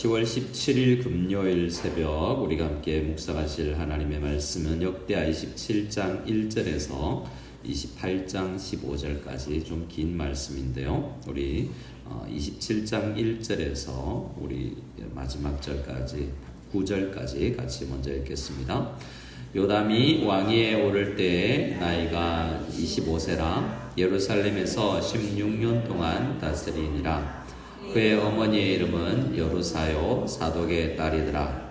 10월 17일 금요일 새벽 우리가 함께 묵상하실 하나님의 말씀은 역대하 27장 1절에서 28장 15절까지 좀 긴 말씀인데요. 우리 27장 1절에서 우리 마지막 절까지 9절까지 같이 먼저 읽겠습니다. 요담이 왕위에 오를 때에 나이가 25세라 예루살렘에서 16년 동안 다스리니라. 그의 어머니의 이름은 여루사요 사독의 딸이더라.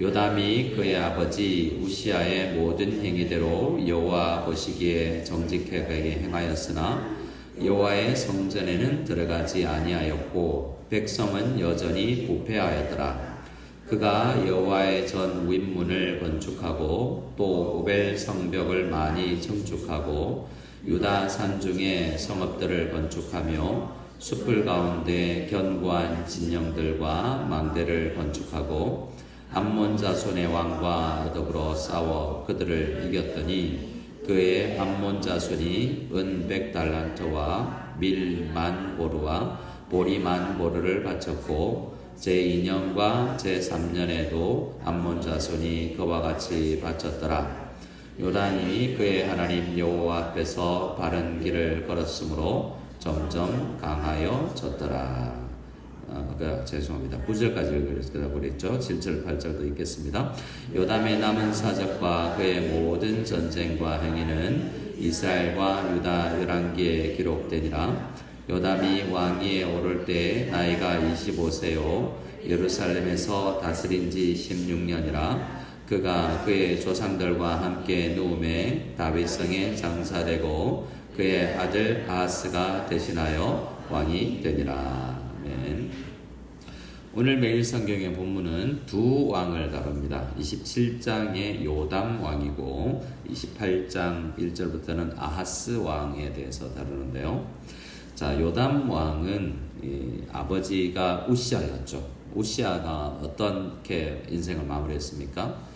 요담이 그의 아버지 우시아의 모든 행위대로 여호와 보시기에 정직하게 행하였으나 여호와의 성전에는 들어가지 아니하였고 백성은 여전히 부패하였더라. 그가 여호와의 전 윗문을 건축하고 또 오벨 성벽을 많이 청축하고 유다 산중에 성읍들을 건축하며 숲을 가운데 견고한 진영들과 망대를 건축하고 암몬 자손의 왕과 더불어 싸워 그들을 이겼더니 그의 암몬 자손이 은 백 달란트와 밀만 고르와 보리만 고르를 바쳤고 제2년과 제3년에도 암몬 자손이 그와 같이 바쳤더라. 요단이 그의 하나님 여호와 앞에서 바른 길을 걸었으므로 점점 강하여졌더라. 아, 그, 죄송합니다. 9절까지 그랬죠. 7절, 8절도 있겠습니다. 요담의 남은 사적과 그의 모든 전쟁과 행위는 이스라엘과 유다 열왕기에 기록되니라. 요담이 왕위에 오를 때 나이가 25세요. 예루살렘에서 다스린 지 16년이라. 그가 그의 조상들과 함께 누움에 다윗성에 장사되고 그의 아들 아하스가 대신하여 왕이 되니라. 아멘. 오늘 매일 성경의 본문은 두 왕을 다룹니다. 27장의 요담 왕이고 28장 1절부터는 아하스 왕에 대해서 다루는데요. 자, 요담 왕은 아버지가 우시아였죠. 우시아가 어떻게 인생을 마무리했습니까?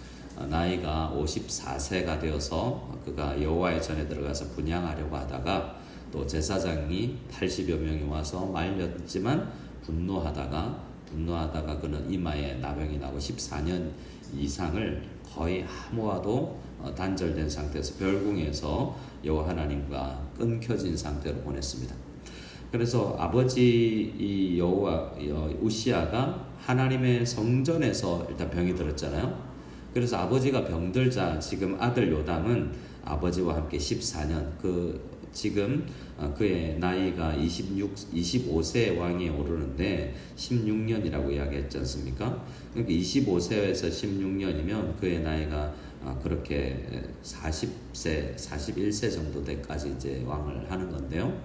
나이가 54세가 되어서 그가 여호와의 전에 들어가서 분양하려고 하다가 또 제사장이 80여 명이 와서 말렸지만 분노하다가 분노하다가 그는 이마에 나병이 나고 14년 이상을 거의 아무와도 단절된 상태에서 별궁에서 여호와 하나님과 끊겨진 상태로 보냈습니다. 그래서 아버지 이 여호와 우시아가 하나님의 성전에서 일단 병이 들었잖아요. 그래서 아버지가 병들자 지금 아들 요담은 아버지와 함께 14년 그 지금 어, 그의 나이가 26, 25세 왕에 오르는데 16년이라고 이야기했지 않습니까? 그러니까 25세에서 16년이면 그의 나이가 어, 그렇게 40세, 41세 정도 때까지 이제 왕을 하는 건데요.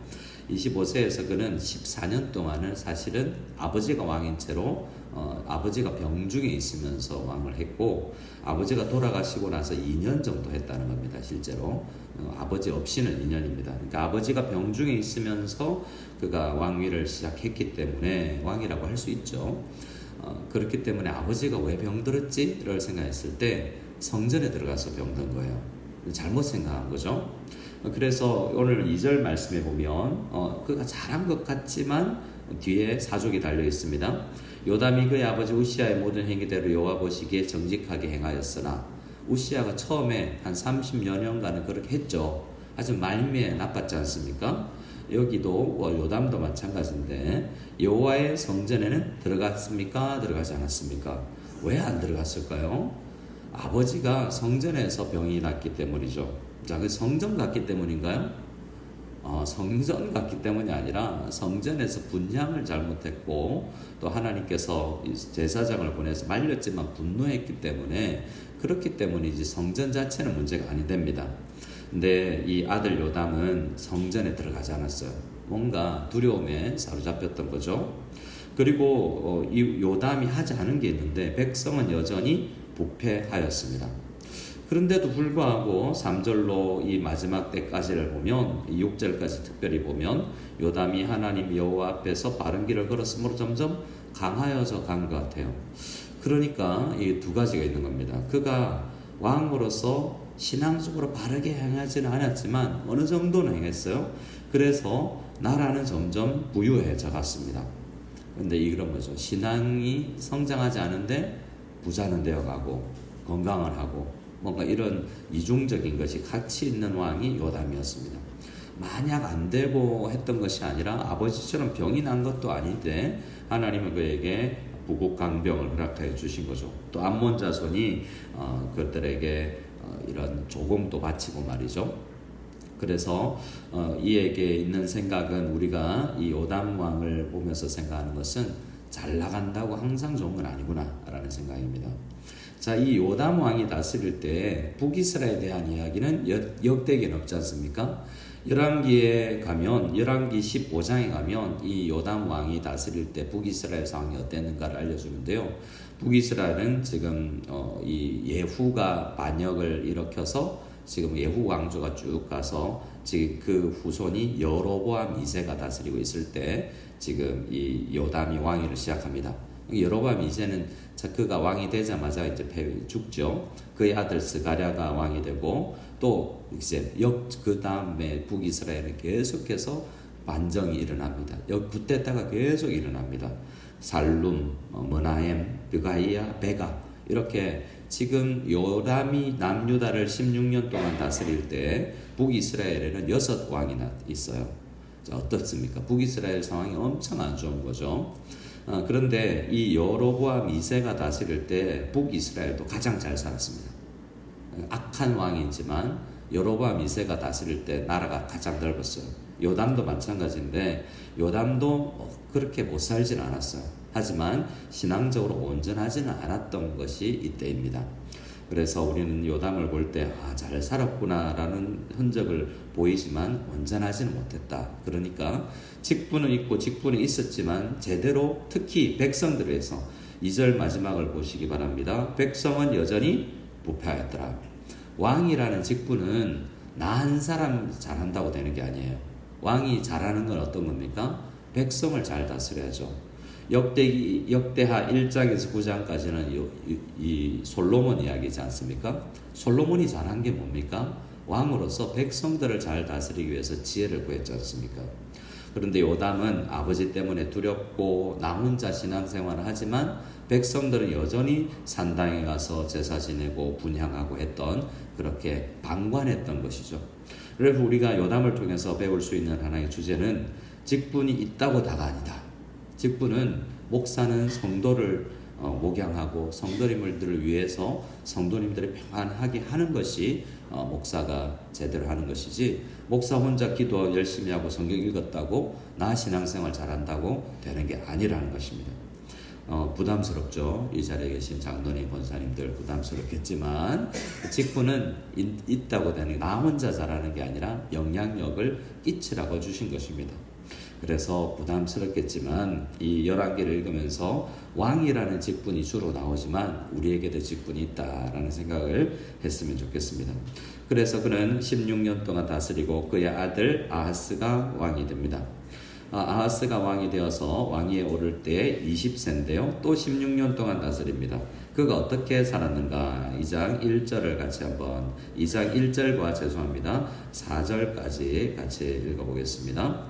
25세에서 그는 14년 동안은 사실은 아버지가 왕인 채로 어, 아버지가 병중에 있으면서 왕을 했고 아버지가 돌아가시고 나서 2년 정도 했다는 겁니다. 실제로 어, 아버지 없이는 2년입니다. 그러니까 아버지가 병중에 있으면서 그가 왕위를 시작했기 때문에 왕이라고 할 수 있죠. 어, 그렇기 때문에 아버지가 왜 병들었지를 생각했을 때 성전에 들어가서 병든 거예요. 잘못 생각한 거죠. 그래서 오늘 2절 말씀에 보면 어, 그가 잘한 것 같지만 뒤에 사족이 달려 있습니다. 요담이 그의 아버지 우시아의 모든 행위대로 여호와 보시기에 정직하게 행하였으나 우시아가 처음에 한 30여 년간은 그렇게 했죠. 아주 말미에 나빴지 않습니까? 여기도 뭐 요담도 마찬가지인데 여호와의 성전에는 들어갔습니까? 들어가지 않았습니까? 왜 안 들어갔을까요? 아버지가 성전에서 병이 났기 때문이죠. 자, 그 성전 갔기 때문인가요? 어, 성전 같기 때문이 아니라 성전에서 분향을 잘못했고 또 하나님께서 제사장을 보내서 말렸지만 분노했기 때문에 그렇기 때문이지 성전 자체는 문제가 아니 됩니다. 근데 이 아들 요담은 성전에 들어가지 않았어요. 뭔가 두려움에 사로잡혔던 거죠. 그리고 어, 이 요담이 하지 않은 게 있는데 백성은 여전히 부패하였습니다. 그런데도 불구하고 3절로 이 마지막 때까지를 보면 6절까지 특별히 보면 요담이 하나님 여호와 앞에서 바른 길을 걸었으므로 점점 강하여져 간 것 같아요. 그러니까 이 두 가지가 있는 겁니다. 그가 왕으로서 신앙적으로 바르게 행하지는 않았지만 어느 정도는 행했어요. 그래서 나라는 점점 부유해져 갔습니다. 근데 이런 거죠. 신앙이 성장하지 않은데 부자는 되어가고 건강을 하고 뭔가 이런 이중적인 것이 같이 있는 왕이 요담이었습니다. 만약 안 되고 했던 것이 아니라 아버지처럼 병이 난 것도 아닌데 하나님은 그에게 부국 강병을 허락하여 주신 거죠. 또 암몬 자손이 어, 그들에게 어, 이런 조공도 바치고 말이죠. 그래서 어, 이에게 있는 생각은 우리가 이 요담 왕을 보면서 생각하는 것은 잘 나간다고 항상 좋은 건 아니구나라는 생각입니다. 자, 이 요담 왕이 다스릴 때 북이스라엘에 대한 이야기는 역, 역대기는 없지 않습니까? 열왕기에 가면 열왕기 15장에 가면 이 요담 왕이 다스릴 때 북이스라엘 상황이 어땠는가를 알려주는데요. 북이스라엘은 지금 어, 이 예후가 반역을 일으켜서 지금 예후 왕조가 쭉 가서 지금 그 후손이 여로보암 2세가 다스리고 있을 때 지금 이 요담이 왕위를 시작합니다. 여로보암 2세는 그가 왕이 되자마자 이제 패 죽죠. 그의 아들 스가랴가 왕이 되고 또 이제 역 그 다음에 북이스라엘은 계속해서 반정이 일어납니다. 역 구테타가 계속 일어납니다. 살룸, 어, 머나엠, 뷰가이아, 베가 이렇게 지금 요람이 남유다를 16년 동안 다스릴 때 북이스라엘에는 여섯 왕이나 있어요. 자, 어떻습니까? 북이스라엘 상황이 엄청 안 좋은 거죠. 어, 그런데 이 여로보암 2세가 다스릴 때 북이스라엘도 가장 잘 살았습니다. 악한 왕이지만 여로보암 2세가 다스릴 때 나라가 가장 넓었어요. 요담도 마찬가지인데 요담도 그렇게 못 살진 않았어요. 하지만 신앙적으로 온전하지는 않았던 것이 이때입니다. 그래서 우리는 요담을 볼 때, 아, 잘 살았구나라는 흔적을 보이지만 온전하지는 못했다. 그러니까 직분은 있고 직분이 있었지만 제대로 특히 백성들에 서 2절 마지막을 보시기 바랍니다. 백성은 여전히 부패하였더라. 왕이라는 직분은 나 한 사람 잘한다고 되는 게 아니에요. 왕이 잘하는 건 어떤 겁니까? 백성을 잘 다스려야죠. 역대기 역대하 1장에서 9장까지는 이, 이, 이 솔로몬 이야기지 않습니까? 솔로몬이 잘한 게 뭡니까? 왕으로서 백성들을 잘 다스리기 위해서 지혜를 구했지 않습니까? 그런데 요담은 아버지 때문에 두렵고 나 혼자 신앙생활을 하지만 백성들은 여전히 산당에 가서 제사 지내고 분향하고 했던 그렇게 방관했던 것이죠. 그래서 우리가 요담을 통해서 배울 수 있는 하나의 주제는 직분이 있다고 다가 아니다. 직분은 목사는 성도를 어, 목양하고 성도님들을 위해서 성도님들이 평안하게 하는 것이 어, 목사가 제대로 하는 것이지 목사 혼자 기도 열심히 하고 성경 읽었다고 나 신앙생활 잘한다고 되는 게 아니라는 것입니다. 어, 부담스럽죠. 이 자리에 계신 장로님, 권사님들 부담스럽겠지만 직분은 있, 다고 되는 나 혼자 잘하는 게 아니라 영향력을 끼치라고 주신 것입니다. 그래서 부담스럽겠지만 이 열왕기를 읽으면서 왕이라는 직분이 주로 나오지만 우리에게도 직분이 있다라는 생각을 했으면 좋겠습니다. 그래서 그는 16년 동안 다스리고 그의 아들 아하스가 왕이 됩니다. 아, 아하스가 왕이 되어서 왕위에 오를 때 20세인데요. 또 16년 동안 다스립니다. 그가 어떻게 살았는가? 2장 1절을 같이 한번 2장 1절과 죄송합니다. 4절까지 같이 읽어보겠습니다.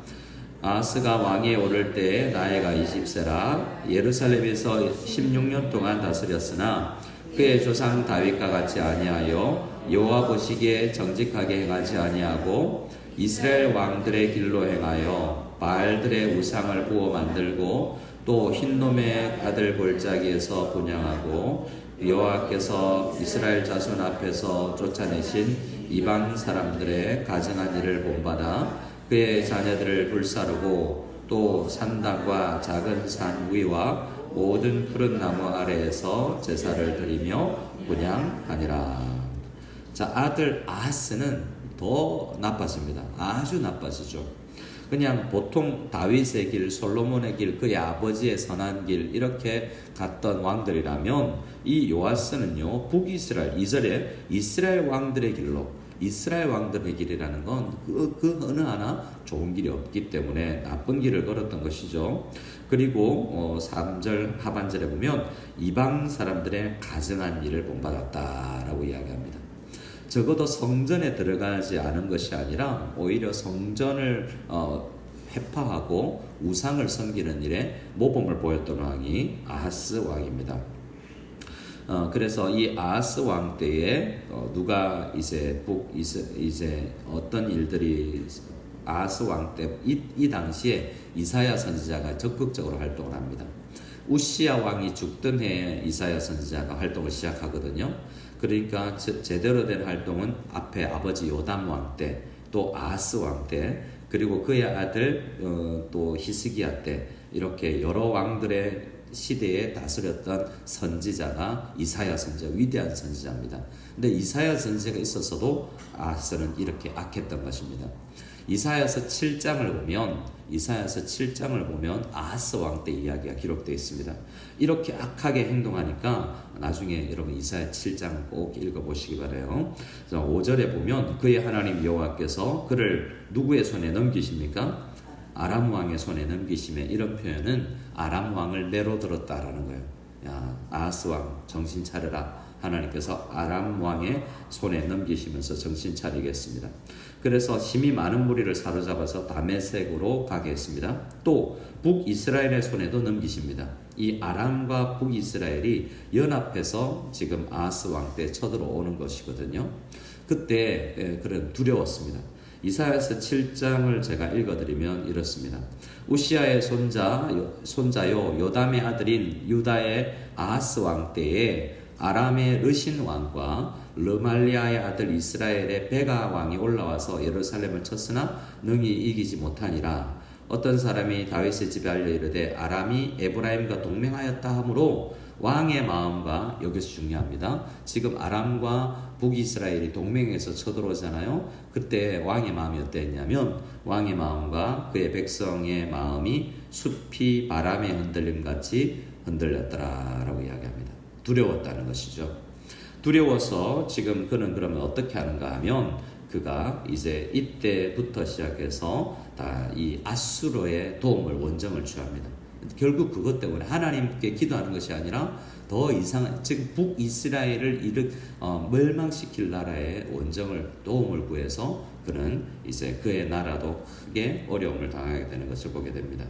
아하스가 왕위에 오를 때 나이가 20세라 예루살렘에서 16년 동안 다스렸으나 그의 조상 다윗과 같이 아니하여 여호와 보시기에 정직하게 행하지 아니하고 이스라엘 왕들의 길로 행하여 바알들의 우상을 구워 만들고 또 흰놈의 아들 골짜기에서 분양하고 여호와께서 이스라엘 자손 앞에서 쫓아내신 이방 사람들의 가증한 일을 본받아 그의 자녀들을 불사르고 또 산당과 작은 산 위와 모든 푸른 나무 아래에서 제사를 드리며 분양하니라. 자 아들 아하스는 더 나빠집니다. 아주 나빠지죠. 그냥 보통 다윗의 길, 솔로몬의 길, 그의 아버지의 선한 길 이렇게 갔던 왕들이라면 이 요아스는요 북이스라엘 이절에 이스라엘 왕들의 길로 이스라엘 왕들의 길이라는 건그 그 어느 하나 좋은 길이 없기 때문에 나쁜 길을 걸었던 것이죠. 그리고 어, 3절 하반절에 보면 이방 사람들의 가증한 일을 본받았다라고 이야기합니다. 적어도 성전에 들어가지 않은 것이 아니라 오히려 성전을 어, 회파하고 우상을 섬기는 일에 모범을 보였던 왕이 아하스 왕입니다. 어, 그래서 이 아하스 왕 때에 어, 누가 이제 북 이제, 이제 어떤 일들이 아하스 왕 때 이 이 당시에 이사야 선지자가 적극적으로 활동을 합니다. 우시아 왕이 죽던 해에 이사야 선지자가 활동을 시작하거든요. 그러니까 제, 제대로 된 활동은 앞에 아버지 요담 왕 때, 또 아하스 왕 때, 그리고 그의 아들 어, 또 히스기야 때 이렇게 여러 왕들의 시대에 다스렸던 선지자가 이사야 선지자 위대한 선지자입니다. 근데 이사야 선지자가 있었어도 아하스는 이렇게 악했던 것입니다. 이사야서 7장을 보면 이사야서 7장을 보면 아하스 왕 때 이야기가 기록되어 있습니다. 이렇게 악하게 행동하니까 나중에 여러분 이사야 7장 꼭 읽어보시기 바래요. 5절에 보면 그의 하나님 여호와께서 그를 누구의 손에 넘기십니까? 아람 왕의 손에 넘기심에 이런 표현은 아람 왕을 내로들었다라는 거예요. 야 아하스 왕 정신 차려라. 하나님께서 아람 왕의 손에 넘기시면서 정신 차리겠습니다. 그래서 힘이 많은 무리를 사로잡아서 다메섹으로 가게 했습니다. 또 북이스라엘의 손에도 넘기십니다. 이 아람과 북이스라엘이 연합해서 지금 아하스 왕 때 쳐들어오는 것이거든요. 그때 그런 두려웠습니다. 이사야서 7장을 제가 읽어드리면 이렇습니다. 우시아의 손자 손자요 요담의 아들인 유다의 아하스 왕 때에 아람의 르신 왕과 르말리아의 아들 이스라엘의 베가 왕이 올라와서 예루살렘을 쳤으나 능히 이기지 못하니라. 어떤 사람이 다윗의 집에 알려 이르되 아람이 에브라임과 동맹하였다 하므로 왕의 마음과 여기서 중요합니다. 지금 아람과 북이스라엘이 동맹해서 쳐들어오잖아요. 그때 왕의 마음이 어땠냐면 왕의 마음과 그의 백성의 마음이 숲이 바람에 흔들림 같이 흔들렸더라라고 이야기합니다. 두려웠다는 것이죠. 두려워서 지금 그는 그러면 어떻게 하는가 하면 그가 이제 이때부터 시작해서 다 이 아수르의 도움을 원정을 취합니다. 결국 그것 때문에 하나님께 기도하는 것이 아니라 더 이상한 즉 북이스라엘을 일으 어, 멸망시킬 나라의 원정을 도움을 구해서 그는 이제 그의 나라도 크게 어려움을 당하게 되는 것을 보게 됩니다.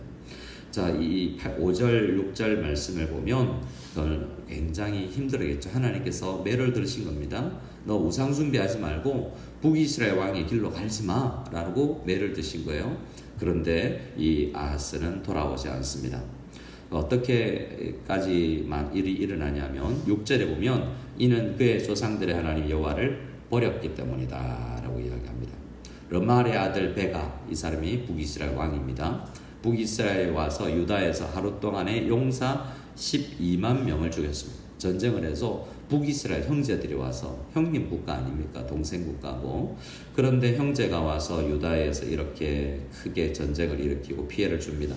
자, 이 5절, 6절 말씀을 보면 그걸 굉장히 힘들겠죠. 하나님께서 매를 들으신 겁니다. 너 우상 숭배하지 말고 북이스라엘 왕의 길로 가지 마. 라고 매를 드신 거예요. 그런데 이 아하스는 돌아오지 않습니다. 어떻게까지만 일이 일어나냐면 6절에 보면 이는 그의 조상들의 하나님 여호와를 버렸기 때문이다 라고 이야기합니다. 르말의 아들 베가 이 사람이 북이스라엘 왕입니다. 북이스라엘에 와서 유다에서 하루 동안에 용사 12만 명을 죽였습니다. 전쟁을 해서 북이스라엘 형제들이 와서 형님 국가 아닙니까? 동생 국가고. 그런데 형제가 와서 유다에서 이렇게 크게 전쟁을 일으키고 피해를 줍니다.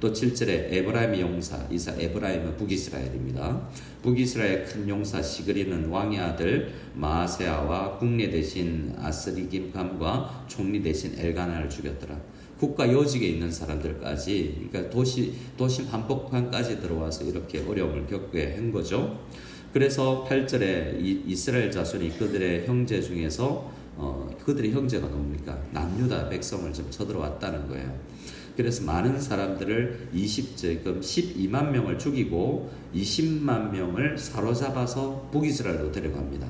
또 7절에 에브라임의 용사, 이사 에브라임은 북이스라엘입니다. 북이스라엘 큰 용사 시그리는 왕의 아들 마세아와 국내 대신 아스리김감과 총리 대신 엘가나를 죽였더라. 국가 요직에 있는 사람들까지, 그러니까 도시 도심 한복판까지 들어와서 이렇게 어려움을 겪게 한 거죠. 그래서 8절에 이스라엘 자손이 그들의 형제 중에서 어, 그들의 형제가 누굽니까? 남유다 백성을 좀 쳐들어왔다는 거예요. 그래서 많은 사람들을 20제금 12만 명을 죽이고 20만 명을 사로잡아서 북이스라엘로 데려갑니다.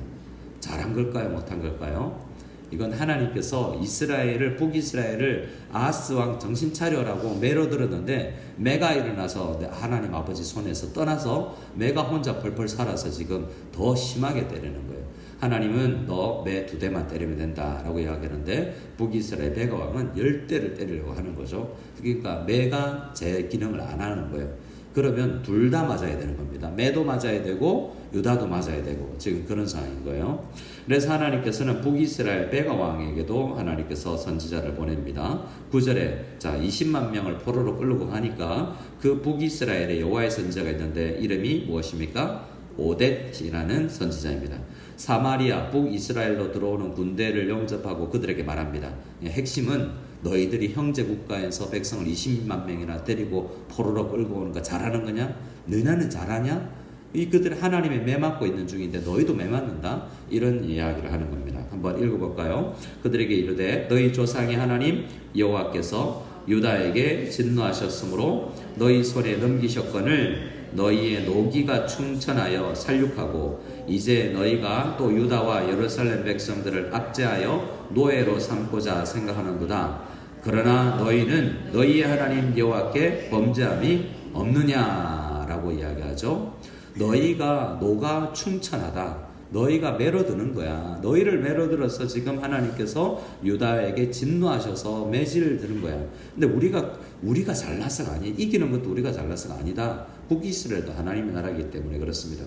잘한 걸까요? 못한 걸까요? 이건 하나님께서 이스라엘을 북이스라엘을 아하스 왕 정신 차려라고 매로 들었는데 매가 일어나서 하나님 아버지 손에서 떠나서 매가 혼자 펄펄 살아서 지금 더 심하게 때리는 거예요. 하나님은 너 매 두 대만 때리면 된다라고 이야기하는데 북이스라엘 베가 왕은 열 대를 때리려고 하는 거죠. 그러니까 매가 제 기능을 안 하는 거예요. 그러면 둘 다 맞아야 되는 겁니다. 매도 맞아야 되고 유다도 맞아야 되고 지금 그런 상황인 거예요. 그래서 하나님께서는 북이스라엘 베가 왕에게도 하나님께서 선지자를 보냅니다. 9절에 자 20만 명을 포로로 끌고 가니까 그 북이스라엘에 여호와의 선지자가 있는데 이름이 무엇입니까? 오뎃이라는 선지자입니다. 사마리아 북이스라엘로 들어오는 군대를 영접하고 그들에게 말합니다. 핵심은 너희들이 형제 국가에서 백성을 20만 명이나 때리고 포로로 끌고 오는 거 잘하는 거냐? 너희는 잘하냐? 이 그들 하나님의 매 맞고 있는 중인데 너희도 매 맞는다 이런 이야기를 하는 겁니다. 한번 읽어볼까요? 그들에게 이르되 너희 조상의 하나님 여호와께서 유다에게 진노하셨으므로 너희 손에 넘기셨거늘 너희의 노기가 충천하여 살육하고 이제 너희가 또 유다와 예루살렘 백성들을 압제하여 노예로 삼고자 생각하는도다. 그러나 너희는 너희의 하나님 여호와께 범죄함이 없느냐라고 이야기하죠. 너희가 노가 충천하다. 너희가 매로드는 거야. 너희를 매로들어서 지금 하나님께서 유다에게 진노하셔서 매질 드는 거야. 근데 우리가 우리가 잘나서가 아니 이기는 것도 우리가 잘나서가 아니다. 북이스라엘도 하나님의 나라이기 때문에 그렇습니다.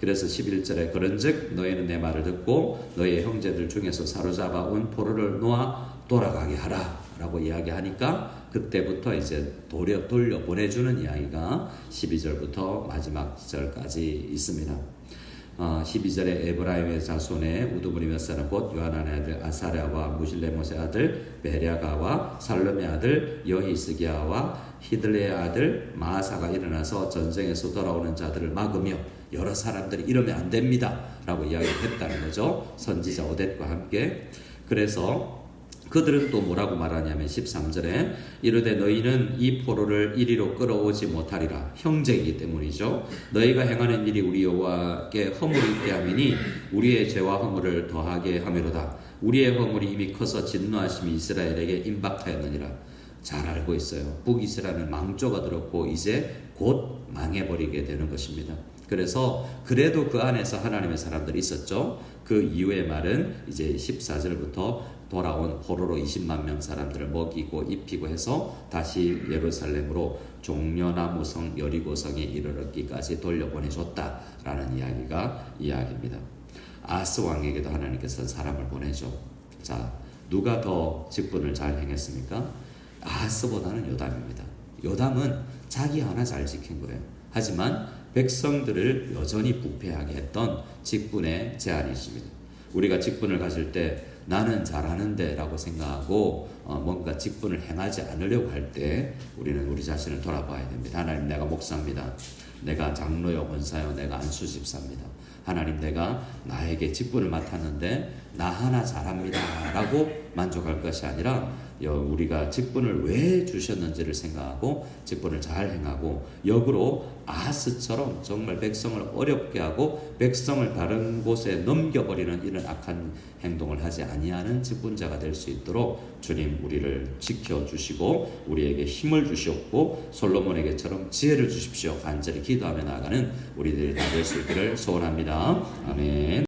그래서 11절에 그런즉 너희는 내 말을 듣고 너희의 형제들 중에서 사로잡아 온 포로를 놓아 돌아가게 하라 라고 이야기하니까 그때부터 이제 돌려 돌려 보내주는 이야기가 12절부터 마지막 절까지 있습니다. 어, 12절에 에브라임의 자손의 우두부리 몇 사람 곧 요하난의 아들 아사랴와 무실레못의 아들 베랴가와 살롬의 아들 여히스기야와 히들레의 아들 마사가 일어나서 전쟁에서 돌아오는 자들을 막으며 여러 사람들이 이러면 안 됩니다. 라고 이야기했다는 거죠. 선지자 오뎃과 함께. 그래서 그들은 또 뭐라고 말하냐면 13절에 이르되 너희는 이 포로를 이리로 끌어오지 못하리라. 형제이기 때문이죠. 너희가 행하는 일이 우리 여호와께 허물이 있게 함이니 우리의 죄와 허물을 더하게 함이로다. 우리의 허물이 이미 커서 진노하심이 이스라엘에게 임박하였느니라. 잘 알고 있어요. 북이스라엘은 망조가 들었고 이제 곧 망해버리게 되는 것입니다. 그래서 그래도 그 안에서 하나님의 사람들이 있었죠. 그 이후의 말은 이제 14절부터 돌아온 포로로 20만 명 사람들을 먹이고 입히고 해서 다시 예루살렘으로 종려나무 성 여리고성에 이르렀기까지 돌려보내줬다라는 이야기가 이야기입니다. 아스 왕에게도 하나님께서 사람을 보내죠. 자, 누가 더 직분을 잘 행했습니까? 아스보다는 요담입니다. 요담은 자기 하나 잘 지킨 거예요. 하지만 백성들을 여전히 부패하게 했던 직분의 제한이 있습니다. 우리가 직분을 가질 때 나는 잘하는데 라고 생각하고 어, 뭔가 직분을 행하지 않으려고 할 때 우리는 우리 자신을 돌아봐야 됩니다. 하나님 내가 목사입니다. 내가 장로요 권사요 내가 안수집사입니다. 하나님 내가 나에게 직분을 맡았는데 나 하나 잘합니다 라고 만족할 것이 아니라 우리가 직분을 왜 주셨는지를 생각하고 직분을 잘 행하고 역으로 아하스처럼 정말 백성을 어렵게 하고 백성을 다른 곳에 넘겨버리는 이런 악한 행동을 하지 아니하는 직분자가 될 수 있도록 주님 우리를 지켜주시고 우리에게 힘을 주시옵고 솔로몬에게처럼 지혜를 주십시오. 간절히 기도하며 나아가는 우리들이 다 될 수 있기를 소원합니다. 아멘